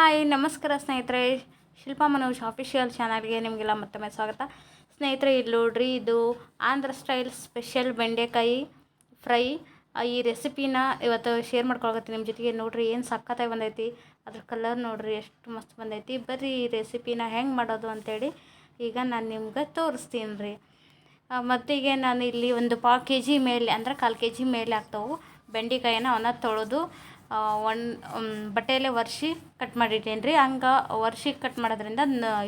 Hi, ನಮಸ್ಕಾರ ಸ್ನೇಹಿತರೆ. Shilpa Manoj official ಚಾನಲ್ಗೆ ನಿಮಗೆಲ್ಲ ಮತ್ತೊಮ್ಮೆ ಸ್ವಾಗತ. ಸ್ನೇಹಿತರೆ, ಇಲ್ಲಿ ನೋಡ್ರಿ, ಇದು ಆಂಧ್ರ ಸ್ಟೈಲ್ ಸ್ಪೆಷಲ್ ಬೆಂಡೆಕಾಯಿ ಫ್ರೈ ಈ ರೆಸಿಪಿನ ಇವತ್ತು ಶೇರ್ ಮಾಡ್ಕೊಳಕತ್ತೀನಿ ನಿಮ್ಮ ಜೊತೆಗೆ. ನೋಡ್ರಿ, ಏನು ಸಕ್ಕತ್ತಾಗಿ ಬಂದೈತಿ. ಅದ್ರ ಕಲರ್ ನೋಡ್ರಿ, ಎಷ್ಟು ಮಸ್ತ್ ಬಂದೈತಿ. ಬರ್ರಿ ಈ ರೆಸಿಪಿನ ಹೆಂಗೆ ಮಾಡೋದು ಅಂತೇಳಿ ಈಗ ನಾನು ನಿಮ್ಗೆ ತೋರಿಸ್ತೀನಿ ರೀ ಮತ್ತಿಗೆ ನಾನು ಇಲ್ಲಿ ಒಂದು ಪಾವು ಕೆ ಜಿ ಮೇಲೆ, ಅಂದ್ರೆ ಕಾಲು ಕೆ ಜಿ ಮೇಲೆ ಆಗ್ತಾವೆ ಬೆಂಡೆಕಾಯಿನ ಅವನ್ನ ತೊಳೆದು. ಒಂದು ಬಟ್ಟೆಯಲ್ಲೇ ಒರೆಸಿ ಕಟ್ ಮಾಡಿಟ್ಟೇನಿ ರೀ ಹಂಗೆ ಒರೆಸಿ ಕಟ್ ಮಾಡೋದ್ರಿಂದ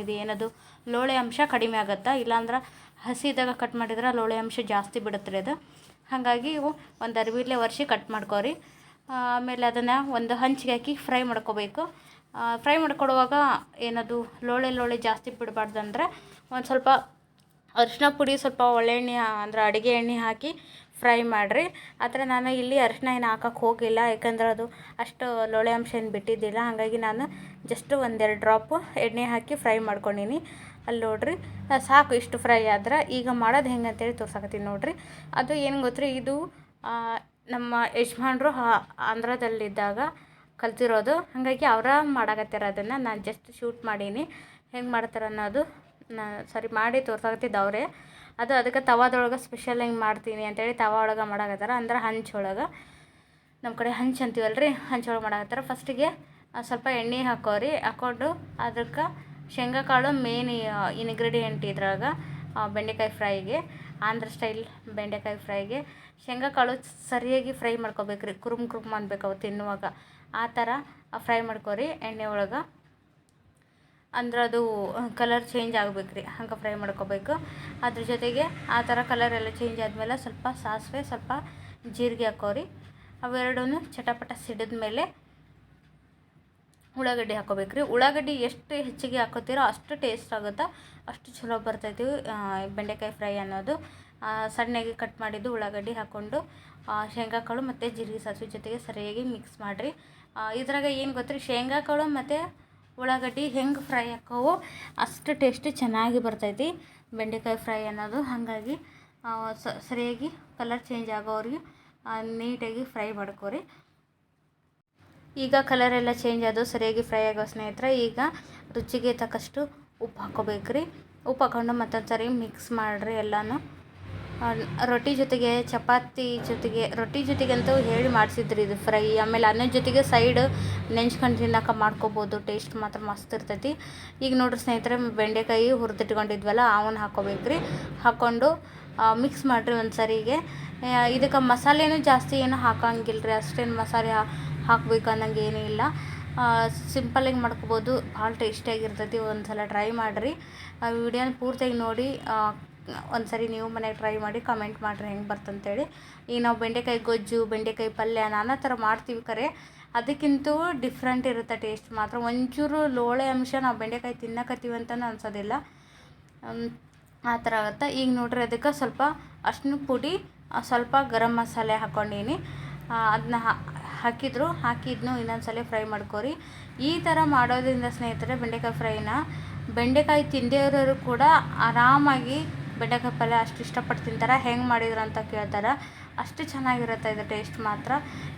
ಇದು ಏನದು, ಲೋಳೆ ಅಂಶ ಕಡಿಮೆ ಆಗುತ್ತೆ. ಇಲ್ಲಾಂದ್ರೆ ಹಸಿದಾಗ ಕಟ್ ಮಾಡಿದ್ರೆ ಲೋಳೆ ಅಂಶ ಜಾಸ್ತಿ ಬಿಡುತ್ತೆ ರೀ ಅದು. ಹಾಗಾಗಿ ಒಂದು ಅರ್ವಿಲೇ ಒರೆಸಿ ಕಟ್ ಮಾಡ್ಕೋರಿ. ಆಮೇಲೆ ಅದನ್ನು ಒಂದು ಹಂಚಿಗೆ ಹಾಕಿ ಫ್ರೈ ಮಾಡ್ಕೋಬೇಕು. ಫ್ರೈ ಮಾಡ್ಕೊಡುವಾಗ ಏನದು, ಲೋಳೆ ಲೋಳೆ ಜಾಸ್ತಿ ಬಿಡಬಾರ್ದು ಅಂದರೆ ಒಂದು ಸ್ವಲ್ಪ ಅರಿಶಿನ ಪುಡಿ, ಸ್ವಲ್ಪ ಒಳ್ಳೆಣ್ಣೆ, ಅಂದ್ರೆ ಅಡುಗೆ ಎಣ್ಣೆ ಹಾಕಿ ಫ್ರೈ ಮಾಡಿರಿ. ಆದರೆ ನಾನು ಇಲ್ಲಿ ಅರಿಶಿನ ಏನು ಹಾಕಕ್ಕೆ ಹೋಗಿಲ್ಲ. ಯಾಕಂದ್ರೆ ಅದು ಅಷ್ಟು ಲೋಳೆ ಅಂಶ ಏನು ಬಿಟ್ಟಿದ್ದಿಲ್ಲ. ಹಾಗಾಗಿ ನಾನು ಜಸ್ಟ್ ಒಂದೆರಡು ಡ್ರಾಪು ಎಣ್ಣೆ ಹಾಕಿ ಫ್ರೈ ಮಾಡ್ಕೊಂಡೀನಿ. ಅಲ್ಲಿ ನೋಡ್ರಿ ಸಾಕು ಇಷ್ಟು ಫ್ರೈ ಆದ್ರೆ ಈಗ ಮಾಡೋದು ಹೆಂಗೆ ಅಂತೇಳಿ ತೋರ್ಸಕತ್ತೀನಿ ನೋಡ್ರಿ. ಅದು ಏನು ಗೊತ್ತ್ರಿ, ಇದು ನಮ್ಮ ಯಜಮಾನ್ರು ಆಂಧ್ರದಲ್ಲಿದ್ದಾಗ ಕಲ್ತಿರೋದು. ಹಾಗಾಗಿ ಅವರ ಮಾಡಾಕತ್ತಾರ ಅದನ್ನು. ನಾನು ಜಸ್ಟ್ ಶೂಟ್ ಮಾಡೀನಿ. ಹೆಂಗೆ ಮಾಡ್ತಾರೆ ಅನ್ನೋದು ನಾನು ಸರಿ ಮಾಡಿ ತೋರ್ಸಾಕತ್ತಿದ್ದು ಅವರೇ. ಅದು ಅದಕ್ಕೆ ತವಾದೊಳಗೆ ಸ್ಪೆಷಲ್ ಹಿಂಗೆ ಮಾಡ್ತೀನಿ ಅಂತೇಳಿ ತವಾ ಒಳಗೆ ಮಾಡಾಕತ್ತಾರ. ಅಂದ್ರೆ ಹಂಚೊಳಗೆ ನಮ್ಮ ಕಡೆ ಹಂಚ್ ಅಂತೀವಲ್ಲ ರೀ ಹಂಚೊಳಗೆ ಮಾಡಾಕತ್ತಾರ. ಫಸ್ಟಿಗೆ ಸ್ವಲ್ಪ ಎಣ್ಣೆ ಹಾಕೋರಿ. ಹಾಕೊಂಡು ಅದಕ್ಕೆ ಶೇಂಗಾ ಕಾಳು ಮೇನ್ ಇನ್ಗ್ರೀಡಿಯೆಂಟ್ ಇದ್ರಾಗ ಬೆಂಡೆಕಾಯಿ ಫ್ರೈಗೆ, ಆಂಧ್ರ ಸ್ಟೈಲ್ ಬೆಂಡೆಕಾಯಿ ಫ್ರೈಗೆ. ಶೇಂಗಾ ಕಾಳು ಸರಿಯಾಗಿ ಫ್ರೈ ಮಾಡ್ಕೋಬೇಕು ರೀ ಕುರುಮ್ ಕುರುಮ್ ಅನ್ಬೇಕು ಅವು ತಿನ್ನುವಾಗ. ಆ ಥರ ಫ್ರೈ ಮಾಡ್ಕೊರಿ ಎಣ್ಣೆ ಒಳಗೆ. ಅಂದ್ರೆ ಅದು ಕಲರ್ ಚೇಂಜ್ ಆಗ್ಬೇಕು ರೀ ಹಂಗೆ ಫ್ರೈ ಮಾಡ್ಕೋಬೇಕು. ಅದ್ರ ಜೊತೆಗೆ ಆ ಥರ ಕಲರ್ ಎಲ್ಲ ಚೇಂಜ್ ಆದಮೇಲೆ ಸ್ವಲ್ಪ ಸಾಸಿವೆ, ಸ್ವಲ್ಪ ಜೀರಿಗೆ ಹಾಕೋರಿ. ಅವೆರಡೂ ಚಟಪಟ ಸಿಡಿದ ಮೇಲೆ ಉಳ್ಳಾಗಡ್ಡಿ ಹಾಕೋಬೇಕು ರೀ ಉಳ್ಳಾಗಡ್ಡಿ ಎಷ್ಟು ಹೆಚ್ಚಿಗೆ ಹಾಕೋತೀರೋ ಅಷ್ಟು ಟೇಸ್ಟ್ ಆಗುತ್ತೆ, ಅಷ್ಟು ಚಲೋ ಬರ್ತೈತಿ ಬೆಂಡೆಕಾಯಿ ಫ್ರೈ ಅನ್ನೋದು. ಸಣ್ಣಗೆ ಕಟ್ ಮಾಡಿದ್ದು ಉಳ್ಳಾಗಡ್ಡಿ ಹಾಕ್ಕೊಂಡು ಶೇಂಗಾಕಾಳು ಶೇಂಗಾ ಕಾಳು ಮತ್ತು ಜೀರಿಗೆ ಸಾಸಿವೆ ಜೊತೆಗೆ ಸರಿಯಾಗಿ ಮಿಕ್ಸ್ ಮಾಡಿರಿ. ಇದ್ರಾಗ ಏನು ಗೊತ್ತ್ರಿ? ಶೇಂಗಾ ಕಾಳು ಮತ್ತು ಉಳ್ಳಾಗಡ್ಡಿ ಹೆಂಗೆ ಫ್ರೈ ಹಾಕೋವು ಅಷ್ಟು ಟೇಸ್ಟ್ ಚೆನ್ನಾಗಿ ಬರ್ತೈತಿ. ಬೆಂಡೆಕಾಯಿ ಫ್ರೈ ಅನ್ನೋದು. ಹಾಗಾಗಿ ಸರಿಯಾಗಿ ಕಲರ್ ಚೇಂಜ್ ಆಗೋವ್ರಿಗೆ ನೀಟಾಗಿ ಫ್ರೈ ಮಾಡ್ಕೋರಿ. ಈಗ ಕಲರ್ ಎಲ್ಲ ಚೇಂಜ್ ಆದವು ಸರಿಯಾಗಿ ಫ್ರೈ ಆಗೋ ಸ್ನೇಹಿತರೆ, ಈಗ ರುಚಿಗೆ ತಕ್ಕಷ್ಟು ಉಪ್ಪು ಹಾಕೋಬೇಕ್ರಿ. ಉಪ್ಪು ಹಾಕೊಂಡು ಮತ್ತೊಂದು ಸರಿ ಮಿಕ್ಸ್ ಮಾಡಿರಿ ಎಲ್ಲನೂ. ರೊಟ್ಟಿ ಜೊತೆಗೆ, ಚಪಾತಿ ಜೊತೆಗೆ, ರೊಟ್ಟಿ ಜೊತೆಗಂತೂ ಹೇಳಿ ಮಾಡಿಸಿದ್ರಿ ಇದು ಫ್ರೈ ಆಮೇಲೆ ಅನ್ನದ ಜೊತೆಗೆ ಸೈಡ್ ನೆಂಚ್ಕೊಂಡು ತಿನ್ನಕ್ಕೆ ಮಾಡ್ಕೋಬೋದು ಟೇಸ್ಟ್ ಮಾತ್ರ ಮಸ್ತ್ ಇರ್ತೈತಿ. ಈಗ ನೋಡ್ರಿ ಸ್ನೇಹಿತರೆ, ಬೆಂಡೆಕಾಯಿ ಹುರಿದಿಟ್ಕೊಂಡಿದ್ವಲ್ಲ, ಅವನ್ನ ಹಾಕೋಬೇಕ್ರಿ. ಹಾಕ್ಕೊಂಡು ಮಿಕ್ಸ್ ಮಾಡಿರಿ ಒಂದು ಸರಿಗೆ ಇದಕ್ಕೆ ಮಸಾಲೆನೂ ಜಾಸ್ತಿ ಏನು ಹಾಕಂಗಿಲ್ಲ ರೀ ಅಷ್ಟೇನು ಮಸಾಲೆ ಹಾಕಬೇಕು ಹಾಕ್ಬೇಕು ಅನ್ನಂಗೆ ಏನೂ ಇಲ್ಲ. ಸಿಂಪಲಾಗಿ ಮಾಡ್ಕೋಬೋದು, ಭಾಳ ಟೇಸ್ಟಿಯಾಗಿರ್ತೈತಿ ಒಂದು ಸಲ ಟ್ರೈ ಮಾಡಿರಿ. ವಿಡಿಯೋನ ಪೂರ್ತಿಯಾಗಿ ನೋಡಿ ಒಂದು ಸರಿ ನೀವು ಮನೆಗೆ ಟ್ರೈ ಮಾಡಿ ಕಮೆಂಟ್ ಮಾಡಿರಿ ಹೆಂಗೆ ಬರ್ತಂತೇಳಿ. ಈಗ ನಾವು ಬೆಂಡೆಕಾಯಿ ಗೊಜ್ಜು, ಬೆಂಡೆಕಾಯಿ ಪಲ್ಯ ನಾನಾ ಥರ ಮಾಡ್ತೀವಿ ಕರೆ. ಅದಕ್ಕಿಂತೂ ಡಿಫ್ರೆಂಟ್ ಇರುತ್ತೆ ಟೇಸ್ಟ್ ಮಾತ್ರ. ಒಂಚೂರು ಲೋಳೆ ಅಂಶ ನಾವು ಬೆಂಡೆಕಾಯಿ ತಿನ್ನಕತ್ತೀವಿ ಅಂತಲೂ ಅನ್ಸೋದಿಲ್ಲ. ಆ ಥರ ಆಗುತ್ತೆ. ಈಗ ನೋಡ್ರಿ ಅದಕ್ಕೆ ಸ್ವಲ್ಪ ಅರ್ಶಿನ ಪುಡಿ ಸ್ವಲ್ಪ ಗರಂ ಮಸಾಲೆ ಹಾಕ್ಕೊಂಡೀನಿ ಅದನ್ನ ಹಾಕಿದ್ರು. ಹಾಕಿದ್ನು ಇನ್ನೊಂದು ಸಲ ಫ್ರೈ ಮಾಡ್ಕೊರಿ. ಈ ಥರ ಮಾಡೋದ್ರಿಂದ ಸ್ನೇಹಿತರೆ ಬೆಂಡೆಕಾಯಿ ಫ್ರೈನ ಬೆಂಡೆಕಾಯಿ ತಿಂದೇವ್ರವರು ಕೂಡ ಆರಾಮಾಗಿ ಬೆಂಡೆಕಾಯಿ ಪಲ್ಯ ಅಷ್ಟು ಇಷ್ಟಪಟ್ಟು ತಿಂತಾರೆ. ಹೆಂಗೆ ಮಾಡಿದ್ರು ಅಂತ ಕೇಳ್ತಾರೆ. ಅಷ್ಟು ಚೆನ್ನಾಗಿರುತ್ತೆ ಇದು ಟೇಸ್ಟ್ ಮಾತ್ರ.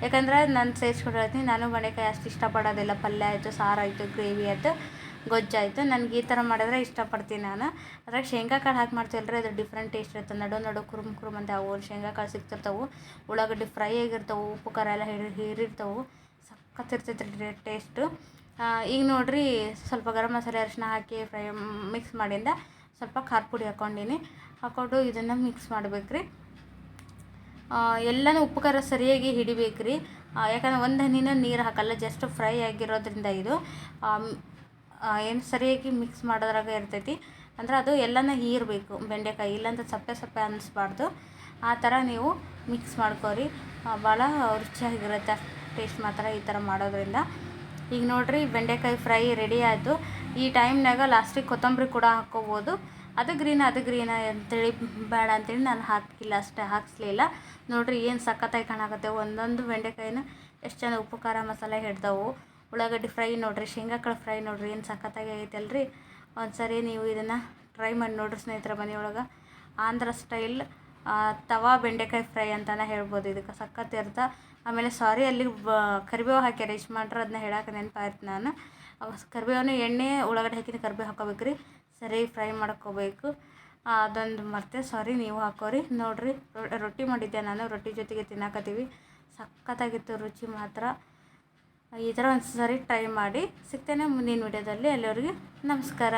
ಯಾಕಂದರೆ ನಾನು ಹೇಳ್ತೀನಿ ನಾನು ಬೆಂಡೆಕಾಯಿ ಅಷ್ಟು ಇಷ್ಟಪಡೋದಿಲ್ಲ. ಪಲ್ಯ ಆಯಿತು, ಸಾರು ಆಯಿತು, ಗ್ರೇವಿ ಆಯಿತು ಗೊಜ್ಜಾಯಿತು ನನಗೆ ಈ ಥರ ಮಾಡಿದ್ರೆ ಇಷ್ಟಪಡ್ತೀನಿ ನಾನು. ಅದ್ರಾಗ ಶೇಂಗಾ ಕಾಳು ಹಾಕಿ ಮಾಡ್ತೀವಲ್ರಿ ಅದು ಡಿಫ್ರೆಂಟ್ ಟೇಸ್ಟ್ ಇರುತ್ತೆ. ನಡು ನಡು ಕುರುಮ್ ಕುರುಮ್ ಅಂತ ಅವು ಶೇಂಗಾ ಕಾಳು ಸಿಗ್ತಿರ್ತವೆ. ಉಳ್ಳಾಗಡ್ಡಿ ಫ್ರೈ ಆಗಿರ್ತವೆ, ಉಪ್ಪು ಖಾರ ಎಲ್ಲ ಹಿಡಿ ಹೀರಿರ್ತವೆ. ಸಖತ್ ಇರ್ತೈತೆ ರೀ ಟೇಸ್ಟು ಈಗ ನೋಡಿರಿ ಸ್ವಲ್ಪ ಗರಂ ಮಸಾಲೆ ಅರಿಶಿನ ಹಾಕಿ ಫ್ರೈ ಮಿಕ್ಸ್ ಮಾಡಿಂದ ಸ್ವಲ್ಪ ಖಾರ ಪುಡಿ ಹಾಕ್ಕೊಂಡಿನಿ. ಹಾಕ್ಕೊಂಡು ಇದನ್ನು ಮಿಕ್ಸ್ ಮಾಡ್ಬೇಕು ರೀ ಎಲ್ಲನೂ ಉಪ್ಪು ಖಾರ ಸರಿಯಾಗಿ ಹಿಡಿಬೇಕ್ರಿ. ರೀ ಯಾಕಂದ್ರೆ ಒಂದು ಹನಿನ ನೀರು ಹಾಕಲ್ಲ ಜಸ್ಟ್ ಫ್ರೈ ಆಗಿರೋದ್ರಿಂದ ಇದು. ಏನು ಸರಿಯಾಗಿ ಮಿಕ್ಸ್ ಮಾಡೋದ್ರಾಗ ಇರ್ತೈತಿ. ಅಂದ್ರೆ ಅದು ಎಲ್ಲನ ಹೀರಬೇಕು, ಬೆಂಡೆಕಾಯಿ, ಇಲ್ಲಾಂದ್ರೆ ಸಪ್ಪೆ ಸಪ್ಪೆ ಅನ್ನಿಸ್ಬಾರ್ದು ಆ ಥರ ನೀವು ಮಿಕ್ಸ್ ಮಾಡ್ಕೋರಿ. ಭಾಳ ರುಚಿಯಾಗಿರುತ್ತೆ ಟೇಸ್ಟ್ ಮಾತ್ರ ಈ ಥರ ಮಾಡೋದ್ರಿಂದ. ಈಗ ನೋಡಿರಿ ಬೆಂಡೆಕಾಯಿ ಫ್ರೈ ರೆಡಿ ಆಯಿತು. ಈ ಟೈಮ್ನಾಗ ಲಾಸ್ಟಿಗೆ ಕೊತ್ತಂಬರಿ ಕೂಡ ಹಾಕ್ಕೋಬೋದು. ಅದು ಗ್ರೀನ್ ಅದು ಗ್ರೀನ್ ಅಂತೇಳಿ ಬೇಡ ಅಂತೇಳಿ ನಾನು ಹಾಕಿಲ್ಲ ಅಷ್ಟೇ ಹಾಕಿಸ್ಲಿಲ್ಲ ನೋಡಿರಿ ಏನು ಸಖತ್ತಾಗಿ ಕಾಣಕತ್ತೆ. ಒಂದೊಂದು ಬೆಂಡೆಕಾಯಿನ ಎಷ್ಟು ಚೆನ್ನಾಗಿ ಉಪ್ಪು, ಖಾರ ಮಸಾಲೆ ಹಿಡ್ದವು. ಉಳ್ಳಾಗಡ್ಡಿ ಫ್ರೈ ನೋಡಿರಿ ಶೇಂಗಾ ಕಾಳು ಫ್ರೈ ನೋಡಿರಿ, ಏನು ಸಖತ್ತಾಗಿ ಐತಲ್ರಿ ಒಂದು ಸರಿ ನೀವು ಇದನ್ನು ಟ್ರೈ ಮಾಡಿ ನೋಡಿರಿ ಸ್ನೇಹಿತರ ಮನೆಯೊಳಗೆ ಆಂಧ್ರ ಸ್ಟೈಲ್ ತವಾ ಬೆಂಡೆಕಾಯಿ ಫ್ರೈ ಅಂತಲೇ ಹೇಳ್ಬೋದು. ಇದಕ್ಕೆ ಸಖತ್ ಇರುತ್ತೆ ಆಮೇಲೆ ಸಾರಿ ಅಲ್ಲಿ ಬ, ಕರಿಬೇವು ಹಾಕ್ಯಾರ ಇಷ್ಟು ಮಾಡ್ರೆ ಅದನ್ನ ಹೇಳಕ್ಕೆ ನೆನಪಾಯ್ತು ನಾನು. ಕರಿಬೇವನ್ನ ಎಣ್ಣೆ, ಉಳ್ಳಾಗಡ್ಡೆ ಹಾಕಿದ ಕರಿಬೇವು ಹಾಕೋಬೇಕು ರೀ ಸರಿ ಫ್ರೈ ಮಾಡ್ಕೋಬೇಕು. ಅದೊಂದು ಮರ್ತೆ ಸಾರಿ ನೀವು ಹಾಕೋರಿ. ನೋಡಿರಿ ರೊಟ್ಟಿ ಮಾಡಿದ್ದೆ ನಾನು, ರೊಟ್ಟಿ ಜೊತೆಗೆ ತಿನ್ನಕತ್ತೀವಿ. ಸಖತ್ತಾಗಿತ್ತು, ರುಚಿ ಮಾತ್ರ. ಈ ಥರ ಒಂದು ಸರಿ ಟ್ರೈ ಮಾಡಿ ಸಿಗ್ತೇನೆ ಮುಂದಿನ ವಿಡಿಯೋದಲ್ಲಿ ಎಲ್ಲರಿಗೆ ನಮಸ್ಕಾರ.